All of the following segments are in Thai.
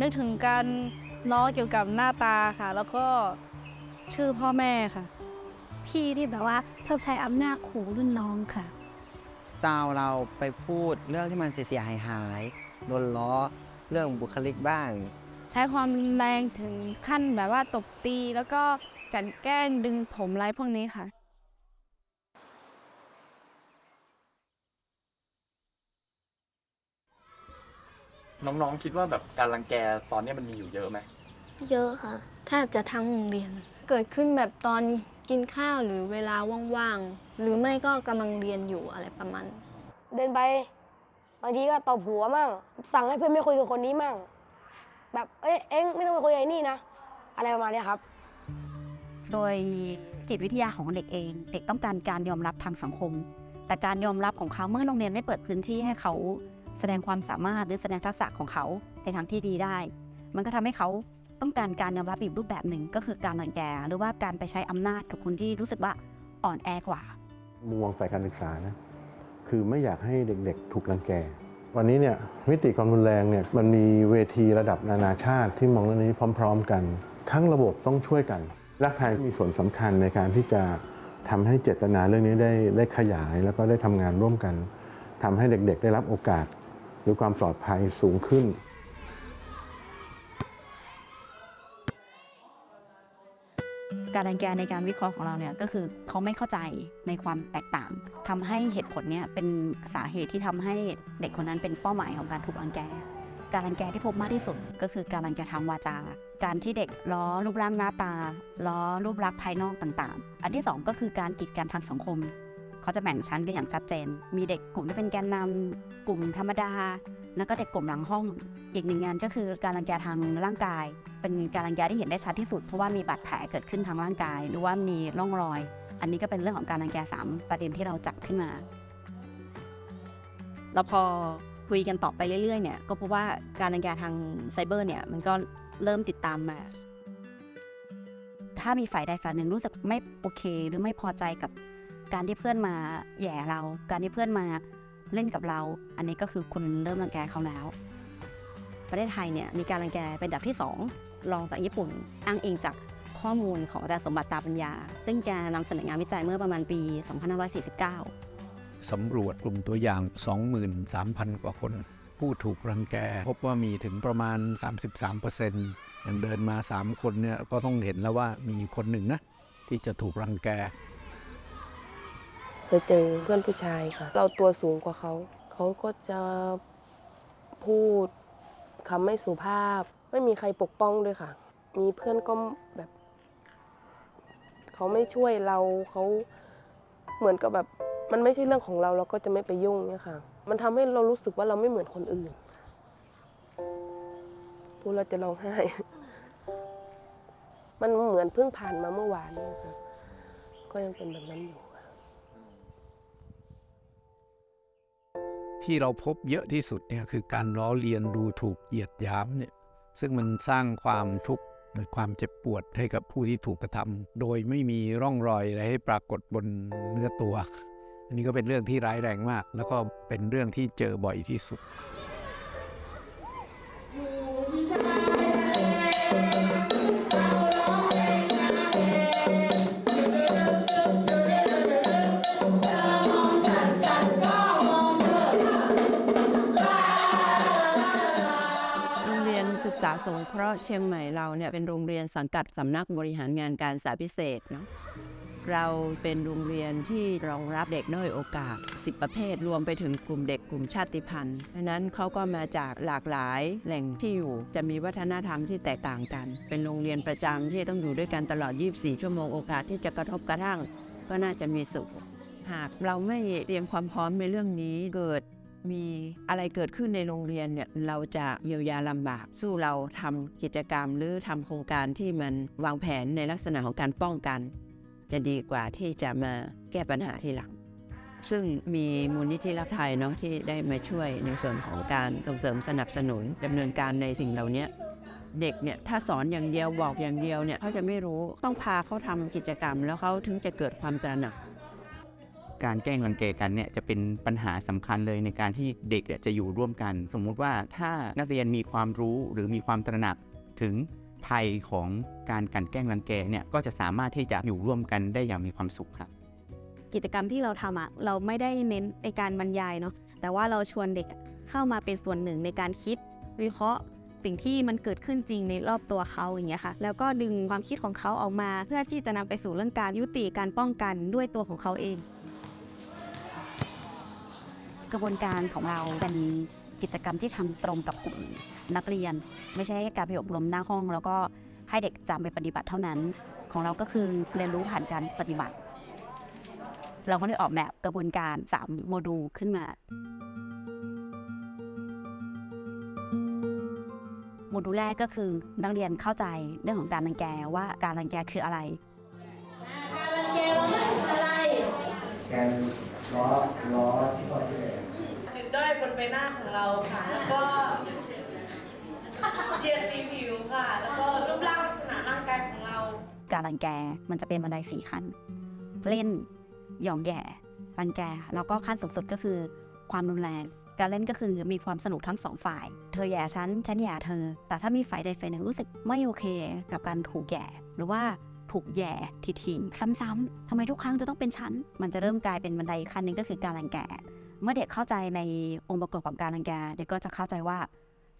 นึกถึงการล้อเกี่ยวกับหน้าตาค่ะ แล้วก็ชื่อพ่อแม่ค่ะ พี่ที่แบบว่าชอบใช้อำนาจขู่รุ่นน้องค่ะ เจ้าเราไปพูดเรื่องที่มันเสียหายหายๆโดนล้อเรื่องบุคลิกบ้าง ใช้ความรุนแรงถึงขั้นแบบว่าตบตีแล้วก็กลันแกล้งดึงผมไรพวกนี้ค่ะ น้องๆ คิดว่าแบบการรังแกตอนนี้มันมีอยู่เยอะไหมเยอะค่ะแทบจะทั้งโรงเรียน เกิดขึ้นแบบตอนกินข้าวหรือเวลาว่างๆ หรือไม่ก็กำลังเรียนอยู่อะไรประมาณ เดินไป บางทีก็ตบหัวมั่ง สั่งให้เพื่อนไม่คุยกับคนนี้มั่ง แบบเอ้ยเอ็งไม่ต้องไปคุยกับไอ้นี่นะ อะไรประมาณเนี้ยครับ โดยจิตวิทยาของเด็กเอง เด็กต้องการการยอมรับทางสังคม แต่การยอมรับของเขาเมื่อโรงเรียนไม่เปิดพื้นที่ให้เขา แสดงความสามารถหรือแสดงทักษะของเขาในทางที่ดีได้ มันก็ทำให้เขาต้องการการยอมรับอีกรูปแบบหนึ่งก็คือการรังแกหรือว่าการไปใช้อำนาจกับคนที่รู้สึกว่าอ่อนแอกว่ามุมมองฝ่ายการศึกษานะคือไม่อยากให้เด็กๆ ถูกรังแก วันนี้เนี่ยมิติความรุนแรงเนี่ยมันมีเวทีระดับนานาชาติที่มองเรื่องนี้พร้อม ๆ กัน ทั้งระบบต้องช่วยกันรักไทยมีส่วนสำคัญในการที่จะทำให้เจตนาเรื่องนี้ได้ได้ขยายแล้วก็ได้ทำงานร่วมกันทำให้เด็กๆ ได้รับโอกาส รือความปลอดภัยสูงขึ้น การรังแกในการวิเคราะห์ของเราเนี่ยก็คือเขาไม่เข้าใจในความแตกต่างทำให้เหตุผลเนี่ยเป็นสาเหตุที่ทำให้เด็กคนนั้นเป็นเป้าหมายของการถูกรังแก การรังแกที่พบมากที่สุด ก็คือการรังแกทางวาจา การที่เด็กล้อรูปร่างหน้าตาล้อรูปลักษณ์ภายนอกต่างๆ อันที่สองก็คือการกีดกันทางสังคม เขาจะแบ่งชั้นกันอย่างชัดเจน มีเด็กกลุ่มที่เป็นแกนนำกลุ่มธรรมดา แล้วก็เด็กกลุ่มหลังห้อง อีกหนึ่งงานก็คือการรังแกทางร่างกาย เป็นการรังแกที่เห็นได้ชัดที่สุด เพราะว่ามีบาดแผลเกิดขึ้นทางร่างกาย หรือว่ามีร่องรอย อันนี้ก็เป็นเรื่องของการรังแกสามประเด็นที่เราจับขึ้นมาแล้วพอคุยกันต่อไปเรื่อยๆเนี่ยก็พบว่าการรังแกทางไซเบอร์เนี่ยมันก็เริ่มติดตามมา ถ้ามีฝ่ายใดฝ่ายหนึ่งรู้สึกไม่โอเค หรือไม่พอใจกับ การที่เพื่อนมาแย่เรา การที่เพื่อนมาเล่นกับเรา อันนี้ก็คือคุณเริ่มรังแกเขาแล้ว ประเทศไทยเนี่ยมีการรังแกเป็นอันดับที่ 2 รองจากญี่ปุ่น อ้างอิงจากข้อมูลของอาจารย์สมบัติตาปัญญา ซึ่งแกนำเสนองานวิจัยเมื่อประมาณปี 2549 สำรวจกลุ่มตัวอย่าง 23,000 กว่าคน ผู้ถูกรังแก พบว่ามีถึงประมาณ 33%อย่างเดินมา 3 คนเนี่ยก็ต้องเห็นแล้วว่ามีคนหนึ่งนะที่จะถูกรังแก เคยเจอเพื่อนผู้ชายค่ะ เราตัวสูงกว่าเขา เขาก็จะพูดคำไม่สุภาพ ไม่มีใครปกป้องด้วยค่ะ มีเพื่อนก็แบบ เขาไม่ช่วยเราเขาเหมือนกับแบบ มันไม่ใช่เรื่องของเราเราก็จะไม่ไปยุ่งเนี่ยค่ะ มันทำให้เรารู้สึกว่าเราไม่เหมือนคนอื่นพูดเราจะร้องไห้มันเหมือนเพิ่งผ่านมาเมื่อวานเนี่ยค่ะ ก็ยังเป็นแบบนั้นอยู่ ที่เราพบเยอะที่สุดเนี่ยคือการล้อเลียนดูถูกเหยียดหยามเนี่ยซึ่งมันสร้างความทุกข์และความเจ็บปวดให้กับผู้ที่ถูกกระทำโดยไม่มีร่องรอยอะไรให้ปรากฏบนเนื้อตัว อันนี้ก็เป็นเรื่องที่ร้ายแรงมาก แล้วก็เป็นเรื่องที่เจอบ่อยที่สุดาสงเคราะห์เชียงใหม่เราเนี่ยเป็นโรงเรียนสังกัดสำนักบริหารงานการศึกษาพิเศษเนาะเราเป็นโรงเรียนที่รองรับเด็กด้อยโอกาส 10 ประเภทรวมไปถึงกลุ่มเด็กกลุ่มชาติพันธุ์ดังนั้นเขาก็มาจากหลากหลายแหล่งที่อยู่ จะมีวัฒนธรรมที่แตกต่างกัน เป็นโรงเรียนประจำที่ต้องอยู่ด้วยกันตลอด 24 ชั่วโมงโอกาสที่จะกระทบกระทั่ง ก็น่าจะมีสูงหากเราไม่เตรียมความพร้อมในเรื่องนี้เกิด มีอะไรเกิดขึ้นในโรงเรียนเนี่ยเราจะเยียวยาลำบาก สู้เราทำกิจกรรมหรือทำโครงการที่มันวางแผนในลักษณะของการป้องกัน จะดีกว่าที่จะมาแก้ปัญหาทีหลัง ซึ่งมีมูลนิธิรักไทยเนาะที่ได้มาช่วยในส่วนของการส่งเสริมสนับสนุนดำเนินการในสิ่งเหล่านี้เด็กเนี่ยถ้าสอนอย่างเดียวบอกอย่างเดียวเนี่ยเขาจะไม่รู้ต้องพาเขาทำกิจกรรม แล้วเขาถึงจะเกิดความตระหนัก การแกล้งรังแกกันเนี่ยจะเป็นปัญหาสำคัญเลยในการที่เด็กจะอยู่ร่วมกัน สมมุติว่าถ้านักเรียนมีความรู้หรือมีความตระหนักถึงภัยของการกันแกล้งรังแกเนี่ยก็จะสามารถที่จะอยู่ร่วมกันได้อย่างมีความสุขครับกิจกรรมที่เราทำอะเราไม่ได้เน้นในการบรรยายเนาะแต่ว่าเราชวนเด็กเข้ามาเป็นส่วนหนึ่งในการคิด วิเคราะห์สิ่งที่มันเกิดขึ้นจริงในรอบตัวเขาอย่างเงี้ยค่ะ แล้วก็ดึงความคิดของเขาออกมา เพื่อที่จะนำไปสู่เรื่องการยุติการป้องกันด้วยตัวของเขาเอง กระบวนการของเราเป็นกิจกรรมที่ทำตรงกับกลุ่มนักเรียน ไม่ใช่การไปอบรมหน้าห้อง แล้วก็ให้เด็กจำไปปฏิบัติเท่านั้น ของเราก็คือเรียนรู้ผ่านการปฏิบัติ เราก็ได้ออกแบบกระบวนการ 3 โมดูลขึ้นมา โมดูลแรกก็คือนักเรียนเข้าใจเรื่องของการรังแกว่าการรังแกคืออะไร การรังแกเราไม่ถึงอะไร การล้อล้อที่พ่อที่จุดด้อยบน ใบหน้าของเราค่ะ แล้วก็เหยียดสีผิวค่ะ แล้วก็รูปร่างลักษณะร่างกายของเรา การรังแกมันจะเป็นบันไดสี่ขั้น เล่นหยองแย่รังแก แล้วก็ขั้นสูงสุดก็คือความรุนแรง การเล่นก็คือมีความสนุกทั้งสองฝ่าย เธอแย่ฉัน ฉันแย่เธอ แต่ถ้ามีฝ่ายใดฝ่ายหนึ่งรู้สึกไม่โอเคกับการถูกแย่ หรือว่าถูกแย่ทีทีซ้ำๆทำไมทุกครั้งจะต้องเป็นฉัน มันจะเริ่มกลายเป็นบันไดขั้นหนึงก็คือการรังแก เมื่อเด็กเข้าใจในองค์ประกอบของการรังแกเด็กก็จะเข้าใจว่า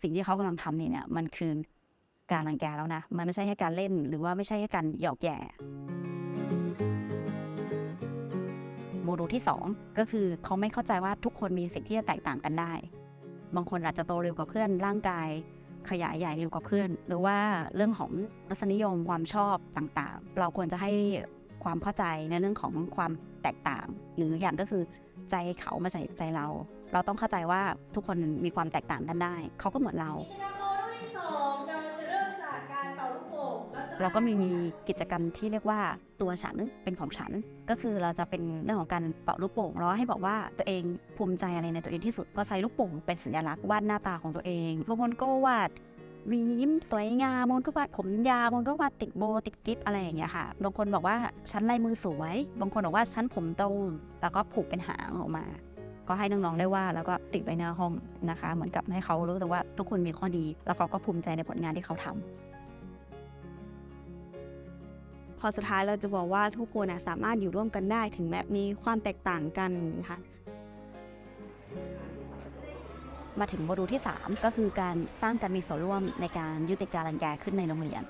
สิ่งที่เขากำลังทำนี่เนี่ยมันคือการรังแกแล้วนะ มันไม่ใช่แค่การเล่น หรือว่าไม่ใช่แค่การหยอกแย่โมดูลที่ 2 ก็คือเขาไม่เข้าใจว่าทุกคนมีสิ่งที่จะแตกต่างกันได้ บางคนอาจจะโตเร็วกว่าเพื่อนร่างกายขยายใหญ่เร็วกว่าเพื่อน หรือว่าเรื่องของรสนิยมความชอบต่างๆ เราควรจะให้ความเข้าใจในเรื่องของความแตกต่าง หรืออย่างก็คือ ใจเขามาใส่ใจเรา เราต้องเข้าใจว่าทุกคนมีความแตกต่างกันได้ เขาก็เหมือนเรากิจกรรมโมดูลที่สองเราจะเริ่มจากการเป่าลูกโป่งแล้วจะเราก็มีกิจกรรมที่เรียกว่าตัวฉันเป็นของฉัน ก็คือเราจะเป็นเรื่องของการเป่าลูกโป่งแล้วให้บอกว่าตัวเองภูมิใจอะไรในตัวเองที่สุดก็ใช้ลูกโป่งเป็นสัญลักษณ์วาดหน้าตาของตัวเองบางคนก็วาด วียิ้มสวยงามบางคนก็วาดผมยาวบางคนก็วาดติดโบติดกิ๊บอะไรอย่างเงี้ยค่ะ บางคนบอกว่าฉันลายมือสวย บางคนบอกว่าฉันผมตรง แล้วก็ผูกเป็นหางออกมา ก็ให้น้องๆได้ว่าแล้วก็ติดไว้หน้าห้องนะคะ เหมือนกับให้เขารู้สึกว่าทุกคนมีข้อดี แล้วเขาก็ภูมิใจในผลงานที่เขาทำพอสุดท้ายเราจะบอกว่าทุกคนนะสามารถอยู่ร่วมกันได้ถึงแม้มีความแตกต่างกันค่ะ มาถึงโมดูลที่ 3 ก็คือการสร้างการมีส่วนร่วมในการยุติการรังแกขึ้นในโรงเรียน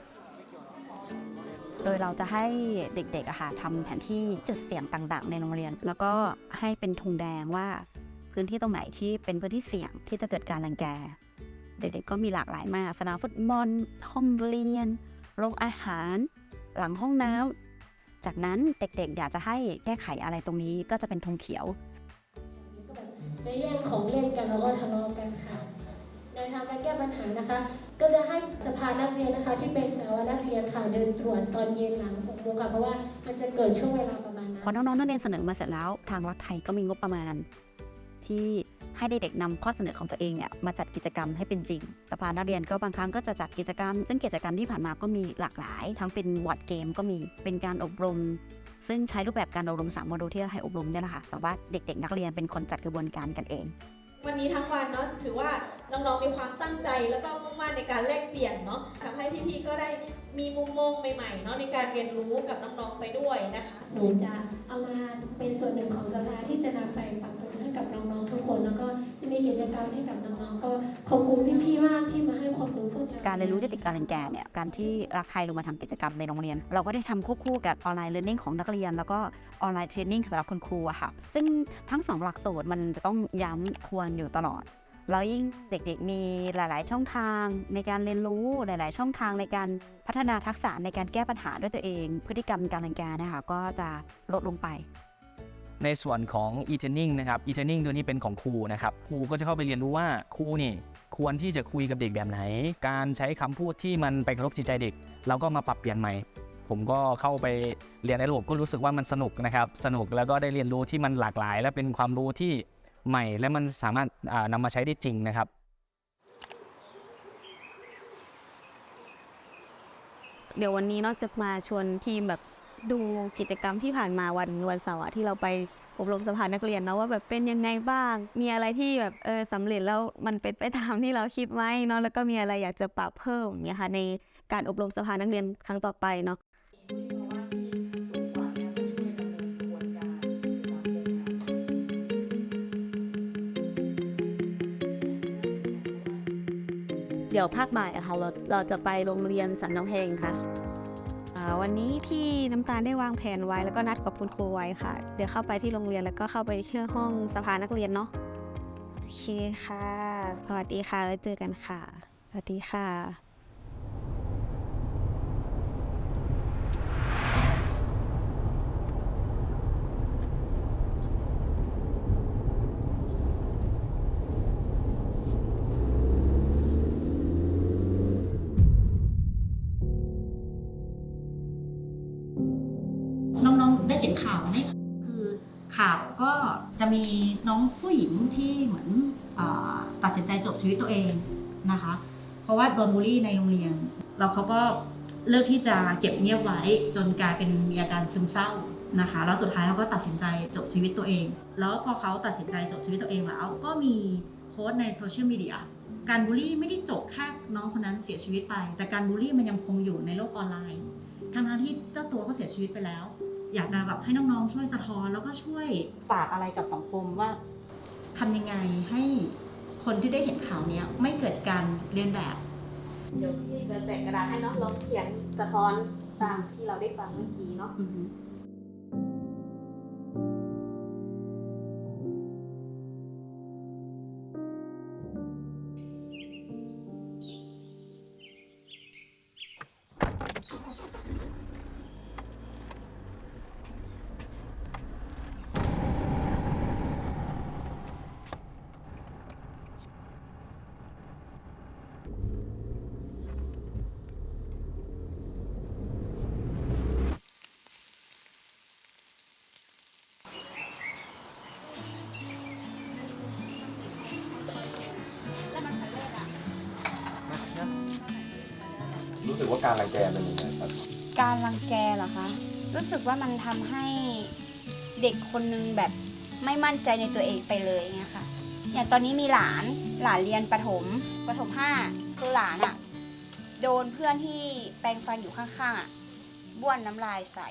โดยเราจะให้เด็กๆอะค่ะทำแผนที่จุดเสี่ยงต่างๆ ในโรงเรียน แล้วก็ให้เป็นธงแดงว่าพื้นที่ตรงไหนที่เป็นพื้นที่เสี่ยงที่จะเกิดการรังแก เด็กๆก็มีหลากหลายมากสนามฟุตบอลห้องเรียนโรงอาหาร หลังห้องน้ำจากนั้นเด็กๆ อยากจะให้แก้ไขอะไรตรงนี้ก็จะเป็นธงเขียว ในแย่งของเล่นกันแล้วก็ทะเลาะ ก้ปัญหานะคะ ก็จะให้สภานักเรียนนะคะ ที่เป็นสาวนักเรียนค่ะเดินตรวจตอนเย็นหลังหกโมงค่ะเพราะว่ามันจะเกิดช่วงเวลาประมาณนั้นพอน้องๆนักเรียนเสนอมาเสร็จแล้ว ทางรัฐไทยก็มีงบประมาณ ที่ให้เด็กๆนำข้อเสนอของตัวเองเนี่ยมาจัดกิจกรรมให้เป็นจริง สภานักเรียนก็บางครั้งก็จะจัดกิจกรรม ซึ่งกิจกรรมที่ผ่านมาก็มีหลากหลาย ทั้งเป็นบอร์ดเกมก็มี เป็นการอบรม ซึ่งใช้รูปแบบการอบรมสามโมดูลที่ให้อบรมเนี่ยแหละคะแต่ว่าเด็กๆ นักเรียนเป็นคนจัดกระบวนการกันเอง วันนี้ทั้งวันเนาะถือว่าน้องๆมีความตั้งใจแล้วก็มุ่งมั่นในการแลกเปลี่ยนเนาะทำให้พี่ๆก็ได้มีมุมมองใหม่ๆเนาะในการเรียนรู้กับน้องๆไปด้วยนะคะ หนูจะเอามาเป็นส่วนหนึ่งของสภาที่จะนำไปปรับ ให้กับน้องๆทุกคน แล้วก็จะมีกิจกรรมให้กับน้องๆก็ขอบคุณพี่ๆมากที่มาให้ความรู้พวกเราการเรียนรู้ยุติการรังแก่เนี่ยการที่รักใครลงมาทำกิจกรรมในโรงเรียน เราก็ได้ทำควบคู่กับออนไลน์เรียนรู้ของนักเรียน แล้วก็ออนไลน์เทรนนิ่งสำหรับคุณครูอะค่ะซึ่งทั้งสองหลักสูตรมันจะต้องย้ำควรอยู่ตลอดแล้วยิ่งเด็กๆ มีหลาย ๆ ช่องทางในการเรียนรู้หลาย ๆ ช่องทางในการพัฒนาทักษะในการแก้ปัญหาด้วยตัวเอง พฤติกรรมการเรังแกนะคะก็จะลดลงไป ในส่วนของ e-training นะครับ e-training ตัวนี้เป็นของครูนะครับ ครูก็จะเข้าไปเรียนรู้ว่าครูนี่ควรที่จะคุยกับเด็กแบบไหน การใช้คำพูดที่มันไปกระทบจิตใจเด็ก เราก็มาปรับเปลี่ยนใหม่ ผมก็เข้าไปเรียนในระบบก็รู้สึกว่ามันสนุกนะครับ สนุกแล้วก็ได้เรียนรู้ที่มันหลากหลาย และเป็นความรู้ที่ใหม่ และมันสามารถอ่านำมาใช้ได้จริงนะครับเดี๋ยววันนี้นอกจะมาชวนทีมแบบ ดูกิจกรรมที่ผ่านมาวันวันเสาร์ที่เราไปอบรมสภานักเรียนเนาะว่าแบบเป็นยังไงบ้าง มีอะไรที่แบบเออสำเร็จแล้วมันเป็นไปตามที่เราคิดไหมเนาะแล้วก็มีอะไรอยากจะปรับเพิ่มเงี้ยค่ะในการอบรมสภานักเรียนครั้งต่อไปเนาะเดี๋ยวภาคบ่ายอะค่ะเราเราจะไปโรงเรียนสันน้ำเพงค่ะ วันนี้ที่น้ำตาลได้วางแผนไว้แล้วก็นัดกับคุณครูไว้ค่ะ เดี๋ยวเข้าไปที่โรงเรียนแล้วก็เข้าไปเชื่อห้องสภานักเรียนเนาะโอเคค่ะ สวัสดีค่ะ แล้วเจอกันค่ะ สวัสดีค่ะาวไหมคือข่าวก็จะมีน้องผู้หญิงที่เหมือนอตัดสินใจจบชีวิตตัวเองนะคะ เพราะว่าโดนบูลลี่ในโรงเรียนแล้วเขาก็เลือกที่จะเก็บเงียบไว้จนกลายเป็นมีอาการซึมเศร้านะคะแล้วสุดท้ายเขาก็ตัดสินใจจบชีวิตตัวเอง แล้วพอเขาตัดสินใจจบชีวิตตัวเองแล้วก็มีโพสต์ในโซเชียลมีเดียการบูลลี่ไม่ได้จบแค่น้องคนนั้นเสียชีวิตไป แต่การบูลลี่มันยังคงอยู่ในโลกออนไลน์ทั้งที่เจ้าตัวเขาเสียชีวิตไปแล้ว อยากจะแบบให้น้องๆช่วยสะท้อนแล้วก็ช่วยฝากอะไรกับสังคมว่าทำยังไงให้คนที่ได้เห็นข่าวเนี้ยไม่เกิดการเรียนแบบ เดี๋ยวพี่จะแจกกระดาษให้เนาะลองเขียนสะท้อนตามที่เราได้ฟังเมื่อกี้เนาะ รู้สึกว่าการรังแกเป็นยังไงครับการรังแกเหรอคะ รู้สึกว่ามันทำให้เด็กคนนึงแบบไม่มั่นใจในตัวเองไปเลยเงี้ยค่ะ อย่างตอนนี้มีหลานหลานเรียนประถมประถมห้าคือหลานอะโดนเพื่อนที่แปรงฟันอยู่ข้างๆอะบ้วนน้ำลายใส่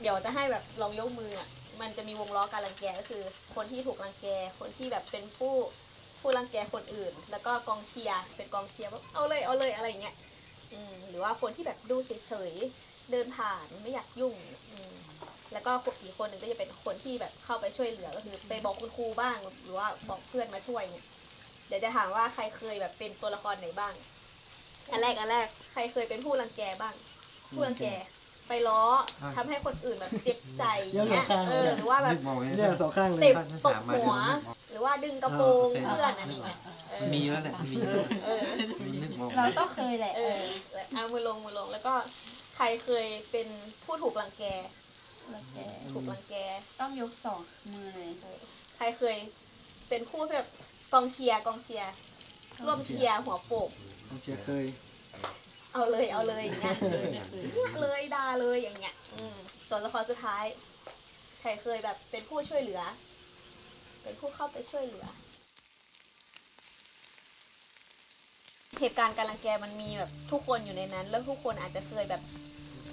เดี๋ยวจะให้แบบลองยกมืออะ มันจะมีวงล้อการรังแกก็คือ คนที่ถูกรังแก คนที่แบบเป็นผู้ ผู้รังแกคนอื่น แล้วก็กองเชียร์เป็นกองเชียร์แบบเอาเลยเอาเลยอะไรอย่างเงี้ยอืมหรือว่าคนที่แบบดูเฉยๆเดินผ่านไม่อยากยุ่งอืมแล้วก็อีกคนหนึ่งก็จะเป็นคนที่แบบเข้าไปช่วยเหลือก็คือไปบอกคุณครูบ้างหรือว่าบอกเพื่อนมาช่วยเนี่ยเดี๋ยวจะถามว่าใครเคยแบบเป็นตัวละครไหนบ้าง อันแรกอันแรกใครเคยเป็นผู้รังแกบ้าง ผู้รังแกไปล้อทำให้คนอื่นแบบเจ็บใจอย่างเงี้ยเออหรือว่าแบบเรื่องสองข้างเลยเจ็บตกหัว หรือว่าดึงกระโปรงเพื่อนอะไรเงี้ยเออมีเยอะแหละมีเยอะเออมีนึกมองเราก็เคยแหละเออเอามือลงมือลงแล้วก็ใครเคยเป็นผู้ถูกรังแกถูกรังแก ต้องยกสองมือเลยใครเคยเป็นผู้แบบกองเชียร์กองเชียร์ร่วมเชียร์หัวโปกผมเชียร์เคยเอาเลยเอาเลยอย่างเงี้ยเลยด่าเลยอย่างเงี้ย อืมส่วนละครสุดท้ายใครเคยแบบเป็นผู้ช่วยเหลือ เป็นผู้เข้าไปช่วยเหลือ เหตุการณ์การรังแกมันมีแบบทุกคนอยู่ในนั้น แล้วทุกคนอาจจะเคยแบบ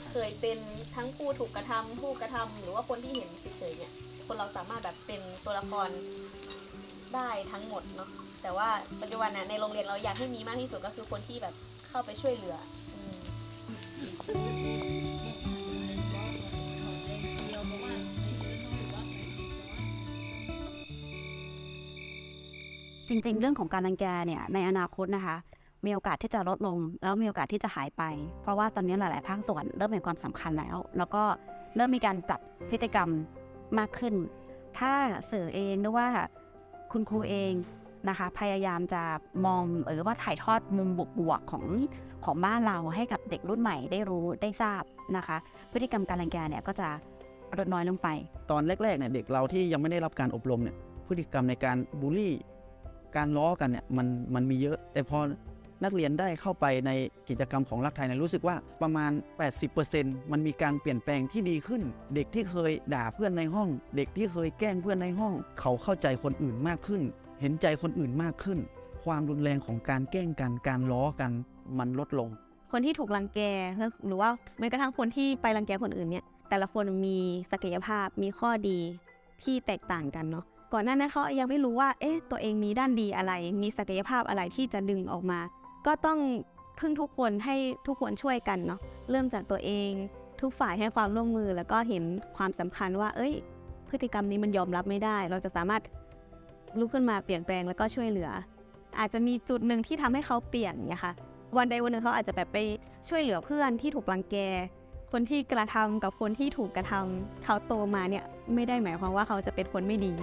เคยเป็นทั้งผู้ถูกกระทำผู้กระทำหรือว่าคนที่เห็นเฉยๆเนี่ย คนเราสามารถแบบเป็นตัวละครได้ทั้งหมดเนาะแต่ว่าปัจจุบันนะในโรงเรียนเราอยากให้มีมากที่สุดก็คือคนที่แบบเข้าไปช่วยเหลือ อืม จริง ๆ เรื่องของการรังแกเนี่ยในอนาคตนะคะ มีโอกาสที่จะลดลง แล้วมีโอกาสที่จะหายไป เพราะว่าตอนนี้หลาย ๆ ภาคส่วนเริ่มเห็นความสำคัญแล้ว แล้วก็เริ่มมีการปรับพฤติกรรมมากขึ้น ถ้าสื่อเองหรือว่าคุณครูเองนะคะ พยายามจะมองหรือว่าถ่ายทอดมุมบวกๆของของบ้านเราให้กับเด็กรุ่นใหม่ได้รู้ได้ทราบนะคะ พฤติกรรมการรังแกเนี่ยก็จะลดน้อยลงไป ตอนแรกๆเนี่ยเด็กเราที่ยังไม่ได้รับการอบรมเนี่ยพฤติกรรมในการบูลลี่ การล้อกันเนี่ยมันมันมีเยอะ แต่พอนักเรียนได้เข้าไปในกิจกรรมของรักไทยเนี่ยรู้สึกว่าประมาณ 80%มันมีการเปลี่ยนแปลงที่ดีขึ้น เด็กที่เคยด่าเพื่อนในห้อง เด็กที่เคยแกล้งเพื่อนในห้อง เขาเข้าใจคนอื่นมากขึ้น เห็นใจคนอื่นมากขึ้น ความรุนแรงของการแกล้งกันการล้อกันมันลดลง คนที่ถูกรังแกหรือว่าแม้กระทั่งคนที่ไปรังแกคนอื่นเนี่ยแต่ละคนมีศักยภาพมีข้อดีที่แตกต่างกันเนาะ ก่อนหน้านั้นเขายังไม่รู้ว่า เอ๊ะ ตัวเองมีด้านดีอะไร มีศักยภาพอะไรที่จะดึงออกมา ก็ต้องพึ่งทุกคนให้ทุกคนช่วยกันเนาะ เริ่มจากตัวเอง ทุกฝ่ายให้ความร่วมมือ แล้วก็เห็นความสำคัญว่า เอ้ย พฤติกรรมนี้มันยอมรับไม่ได้ เราจะสามารถลุกขึ้นมาเปลี่ยนแปลงแล้วก็ช่วยเหลือ อาจจะมีจุดหนึ่งที่ทำให้เขาเปลี่ยนเนี่ยค่ะวันใดวันหนึ่งเขาอาจจะแบบไปช่วยเหลือเพื่อนที่ถูกรังแก คนที่กระทำกับคนที่ถูกกระทำเขาโตมาเนี่ยไม่ได้หมายความว่าเขาจะเป็นคนไม่ดี